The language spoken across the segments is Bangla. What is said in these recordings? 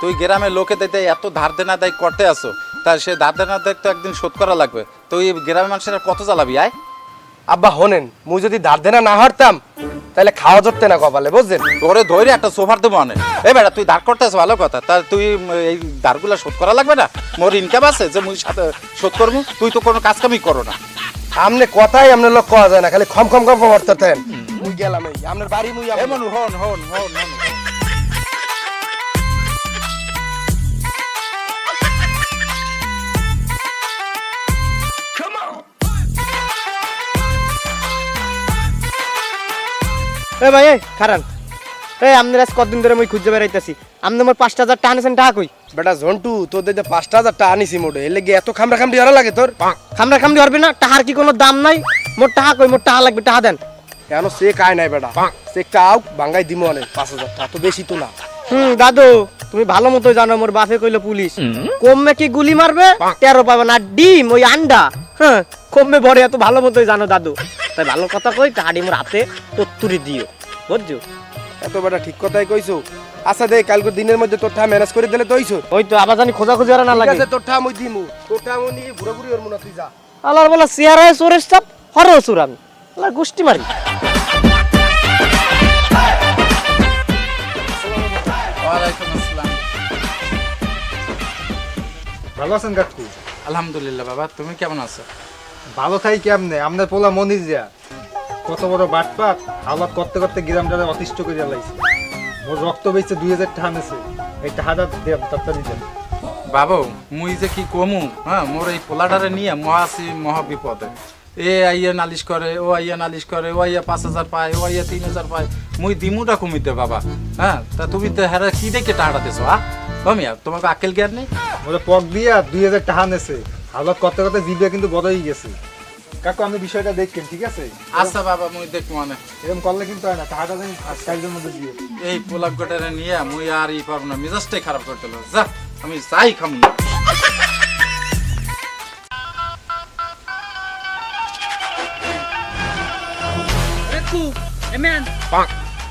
তুই গ্রামের লোকে দিতে এত ধার দেনা দায় করতে আসো। তা সে ধার দেনা দায় তো একদিন শোধ করা লাগবে। তুই গ্রামের মানুষের কত জ্বালাবি আয়। আব্বা হনেন মুই যদি ধার দেনা না হারতাম তাহলে খাওয়া ধরতে না কপালে বুঝছেন? তোরে ধরে একটা সোফার দেবো অনেক এ বেটা তুই ধার করতে ভালো কথা। তা তুই এই ধারগুলো শোধ করা লাগবে না? মোর ইনকাম আছে যে মুই সাথে শোধ করব তুই তো কোনো কাজ কামই করো না। আমনে কথাই আমনে লোক কওয়া যায় না খালি খম খম খম করতে থাকেন মুই গেলাম এই আমনের বাড়ি মুই এমন হন হন হন হন। এ ভাই খারান। এই আপনার আজ কতদিন ধরে মুই খুঁজে বেড়াইতেছি? আপনি আমার পাঁচটা হাজার টাকা কই? বেটা ঝন্টু তোর দিতে পাঁচটা হাজার টাকা আনিছি মোটে এলে গিয়ে এত খামরা খামড়ি হরা লাগে তোর? খামরা খামড়ি হরবি না টাকার কি কোনো দাম নাই? মোর টাকা কই মোর টাকা লাগবে টাকা দেন। কেন সে কায় নাই বেটা? সে কাউ ভাঙ্গাই দিমো অনেক পাঁচ হাজার টাকা তো বেশি তো না। হুম দাদু তুমি ভালো মতো জানো মোর বাপে কইলো পুলিশ। কমে কি গুলি মারবে? তেরো পাবে না ডিম ওই আন্ডা। হ্যাঁ কমে ভরে এত ভালো মতোই জানো দাদু। তাই ভালো কথা কই টাকাটি মোর হাতে তত্তুরি দিও। বুঝছ? এত বেটা ঠিক কথাই কইছো আচ্ছা দে কালকে দিনের মধ্যে তোর ঠা ম্যানেজ করে দিলে তো ওই তো আবার জানি খোঁজা খুঁজি আর না লাগে আছে তোর দিমু তোর ঠা নিয়ে ঘুরে ঘুরে ওর মনে তুই যা আল্লাহর বলা চেহারায় চোরের চাপ হরে চোর আমি। আল্লাহ গোষ্ঠী মারি ভালো আছেন কাকু? আলহামদুলিল্লাহ বাবা তুমি কেমন আছো? ভালো থাই কেমনে? আপনার পোলা মনির যা। কত বড় বাটপাত হাওলাত করতে করতে গ্রামটা অতিষ্ঠ করে জ্বালাইছে ওর রক্ত বেঁচে দুই হাজার টাকা নেছে এই টাকাটা দেন তাড়াতাড়ি দেন বাবু মুই যে কি কমু হ্যাঁ মোর এই পোলাডারে নিয়ে মহা আছি মহা বিপদে। এ আইয়া নালিশ করে ও আইয়া নালিশ করে ও আইয়া পাঁচ হাজার পায় ও আইয়া তিন হাজার পায়। মুই দিমুটা কমিতে বাবা হ্যাঁ তা তুমি তো হ্যাঁ কি দেখে টাকাটা দিছো হ্যাঁ কমিয়া তোমাকে আকেল জ্ঞান নেই? ওরা পক দিয়া দুই হাজার টাকা নেছে হাওলাত করতে করতে জিবে কিন্তু হয়ে গেছে। কাকু আমি বিষয়টা দেখছেন ঠিক আছে? আচ্ছা বাবা মুই দেখ মানে। এরকম করলে কিন্তু হয় না টাকাটা জানি কাজের মধ্যে দিয়ে। এই পোলাক গোটারে নিয়ে মুই আর ই পারব না মেজাজটাই খারাপ করে দিল। যা আমি চাই খাম না। একটু এমেন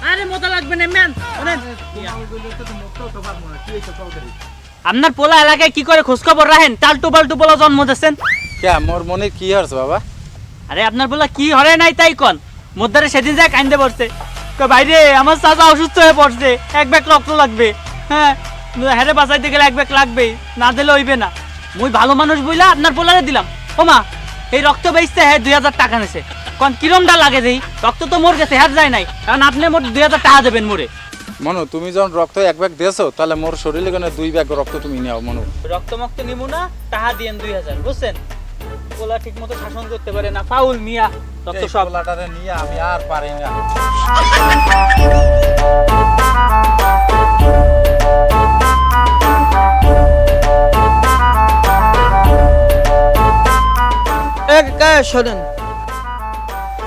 আরে মজা লাগবে না এমেন আপনার পোলা এলাকায় কি করে খোঁজ খবর রাখেন? টালটু পাল্টু পোলা জন্ম দিচ্ছেন কে মোর মনে কি হচ্ছে বাবা? আরে আপনার পোলা কি হরে নাই তাই কন? মধ্যে সেদিন যায় কান্দে পড়ছে। বাইরে আমার চাচা অসুস্থ হয়ে পড়ছে। এক ব্যাগ রক্ত লাগবে। হ্যাঁ হ্যারে বাঁচাইতে গেলে এক ব্যাগ লাগবে না দিলে হইবে না। মুই ভালো মানুষ বইলা আপনার পোলারে দিলাম। ও মা এই রক্ত বেচতে হ্যাঁ দুই হাজার টাকা নেছে। কন কিরমটা লাগে যেই? রক্ত তো মোর গেছে হ্যার যায় নাই। কারণ আপনি মোট দুই হাজার টাকা দেবেন মোরে। মনু তুমি যখন রক্ত এক ব্যাগ দিয়েছ তাহলে মোর শরীরে কেন দুই ব্যাগ রক্ত তুমি নাও মনু? রক্ত মক্ত নিমু না টাকা দিয়েন দুই হাজার বুঝছেন? পোলা ঠিক মতো শাসন করতে পারে না ফাউল মিয়া। রক্ত সব পোলাটারে নিয়ে আমি আর পারি না। এক শোনেন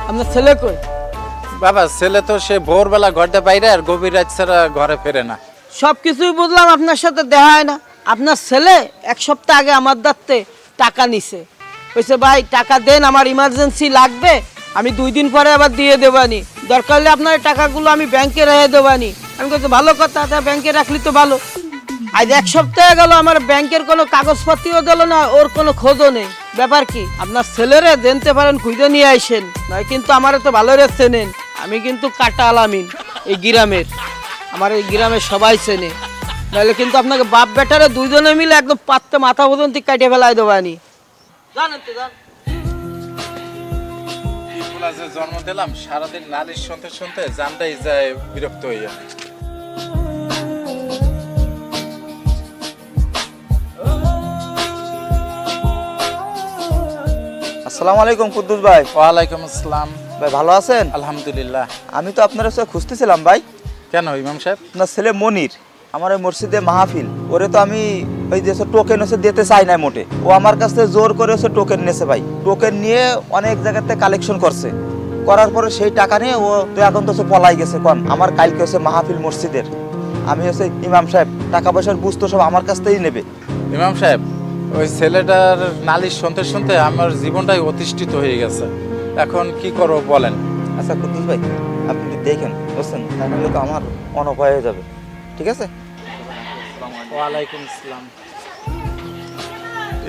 আপনার ছেলে কই? বাবা, ছেলে তো সে ভোরবেলা ঘরটা বাইরে আর গভীর রাত ছাড়া ঘরে ফেরে না। সব কিছুই বুঝলাম, আপনার সাথে দেখা হয় না। আপনার ছেলে এক সপ্তাহ আগে আমার দাঁতে টাকা নিছে। কইছে, ভাই, টাকা দেন, আমার ইমার্জেন্সি লাগবে। আমি দুই দিন পরে আবার দিয়ে দেবানি। দরকার হলে আপনার টাকাগুলো আমি ব্যাংকে রেখে দেবানি। আমি কইছি, ভালো কথা, তা ব্যাংকে রাখলি তো ভালো। আজ এক সপ্তাহ গেল, আমার ব্যাংকের কোনো কাগজপত্রও দিল না, ওর কোনো খোঁজও নেই। ব্যাপার কি, আপনার ছেলেরে জানতে পারেন, খুঁজে নিয়ে আইসেন নয় কিন্তু আমার তো ভালো রে চেনেন আমি কিন্তু কাটা আলামিন এই গ্রামের। আমার এই গ্রামের সবাই চেনে। নাহলে কিন্তু আপনাকে বাপ বেটারে দুইজনে মিলে একদম পাত্তে মাথা পর্যন্ত কাটে ফেলায় দেবানি জানেন তো জান যে জন্ম দিলাম সারাদিন নালিশ শুনতে শুনতে জানটাই যায় বিরক্ত হইয়া। আসসালামু আলাইকুম কুদ্দুস ভাই। ওয়ালাইকুম আসসালাম। ভাই ভালো আছেন? আলহামদুলিল্লাহ। আমি তো আপনার কাছে খুঁজতেছিলাম ভাই। কেন ইমাম সাহেব? আপনার ছেলে মনির আমার ওই মসজিদে মাহফিল। ওরে তো আমি ওই যে টোকেন হচ্ছে দিতে চাই না মোটে। ও আমার কাছ থেকে জোর করে হচ্ছে টোকেন নিয়েছে ভাই। টোকেন নিয়ে অনেক জায়গাতে কালেকশন করছে। করার পরে সেই টাকা নিয়ে ও তো এখন তো পলাই গেছে কন। আমার কালকে হচ্ছে মাহফিল মসজিদের। আমি হচ্ছে ইমাম সাহেব টাকা পয়সার বুঝতো সব আমার কাছ থেকেই নেবে। ইমাম সাহেব ওই ছেলেটার নালিশ শুনতে শুনতে আমার জীবনটাই অতিষ্ঠিত হয়ে গেছে। এখন কি করব বলেন? আচ্ছা কুদ্দুস ভাই আপনি একটু দেখেন বুঝছেন? তাহলে তো আমার অনপায় হয়ে যাবে ঠিক আছে? ওয়ালাইকুম আসসালাম।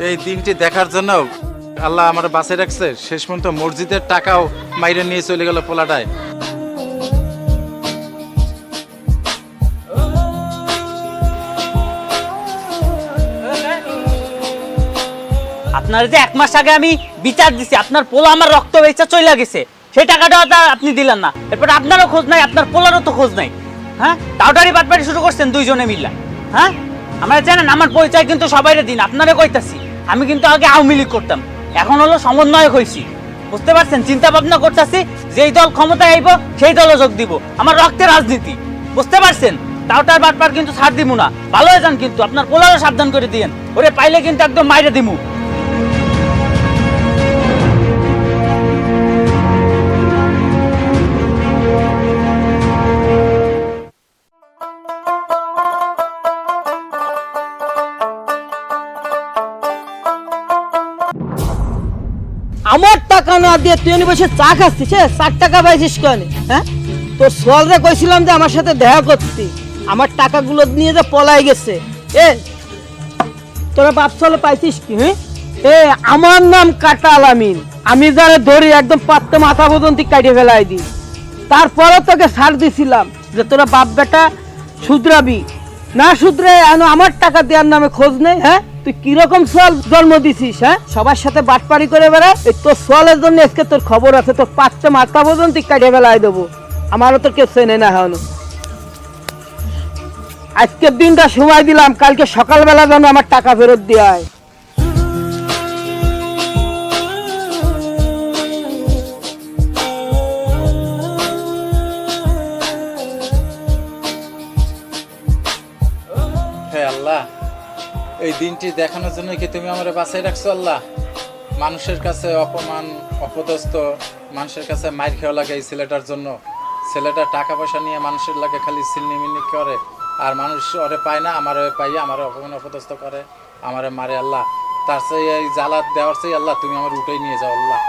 এই দিনটি দেখার জন্য আল্লাহ আমার বাসে রাখছে। শেষ পর্যন্ত মসজিদের টাকাও মাইরে নিয়ে চলে গেল পোলাটায়। আপনার যে এক মাস আগে আমি বিচার দিছি, আপনার পোলা আমার রক্ত বেচা চলে গেছে। সেই টাকাটাও তা আপনি দিলেন না। এরপর আপনারও খোঁজ নাই, আপনার পোলারও তো খোঁজ নাই। হ্যাঁ? টাউটারি বাটপারি শুরু করছেন দুইজনে মিল্লা হ্যাঁ? আমরা জানেন, আমার পরিচয় কিন্তু সবাইরে দিন, আপনারে কইতাছি। আমি কিন্তু আগে আওয়ামী লীগ করতাম। এখন হলো সমন্বয়ক হয়েছি বুঝতে পারছেন? চিন্তা ভাবনা করতেছি, যেই দল ক্ষমতায় আইব, সেই দলে যোগ দিব। আমার রক্তের রাজনীতি। বুঝতে পারছেন? টাউটার বাটপার কিন্তু ছাড় দিব না। ভালো হয়ে যান কিন্তু, আপনার পোলারও সাবধান করে দিয়েন। ওরে পাইলে কিন্তু একদম মাইরে দিমু। আমার সাথে দেখা করতি। আমার নিয়ে যে পলাই গেছে। এ, তোরা বাপ সালে পাইছিস কি হ্যাঁ এ, আমার নাম কাটা আলামিন আমি যারা ধরি একদম পাত্তে মাথা পর্যন্ত কাটিয়ে ফেলাই দিই। তারপরে তোকে ছাড় দিছিলাম যে তোরা বাপ বেটা শুধরাবি। না শুধরে আমার টাকা দেওয়ার নামে খোঁজ নেই হ্যাঁ তুই কীরকম সোয়াল জন্ম দিছিস হ্যাঁ? সবার সাথে বাটপাড়ি করে বেড়া এই তোর সোয়ালের জন্য আজকে তোর খবর আছে, তোর পাঁচটা মাথা পর্যন্ত কাটিয়ে বেলায় দেবো। আমারও তো কেউ চেনে না হলো আজকের দিনটা সময় দিলাম, কালকে সকালবেলা যেন আমার টাকা ফেরত দেওয়া হে দিনটি দেখানোর জন্য কি তুমি আমার বাসায় রাখছো, আল্লাহ? মানুষের কাছে অপমান, অপদস্থ, মানুষের কাছে মাইর খেয়াল লাগে এই ছেলেটার জন্য। ছেলেটা টাকা পয়সা নিয়ে মানুষের লাগে খালি সিলনিমিনি করে। আর মানুষ ওরে পায় না, আমার পাই আমার অপমান, অপদস্থ করে, আমারে মারে, আল্লাহ। তার চেয়ে এই জ্বালাত দেওয়ার চেয়ে, আল্লাহ, তুমি আমার উঠেই নিয়ে যাও, আল্লাহ।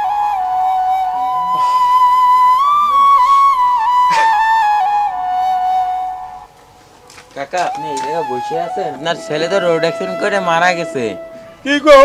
কাকা আপনি এই জায়গায় বসে আছেন? আপনার ছেলে তো রোড অ্যাক্সিডেন্ট করে মারা গেছে। কি গো?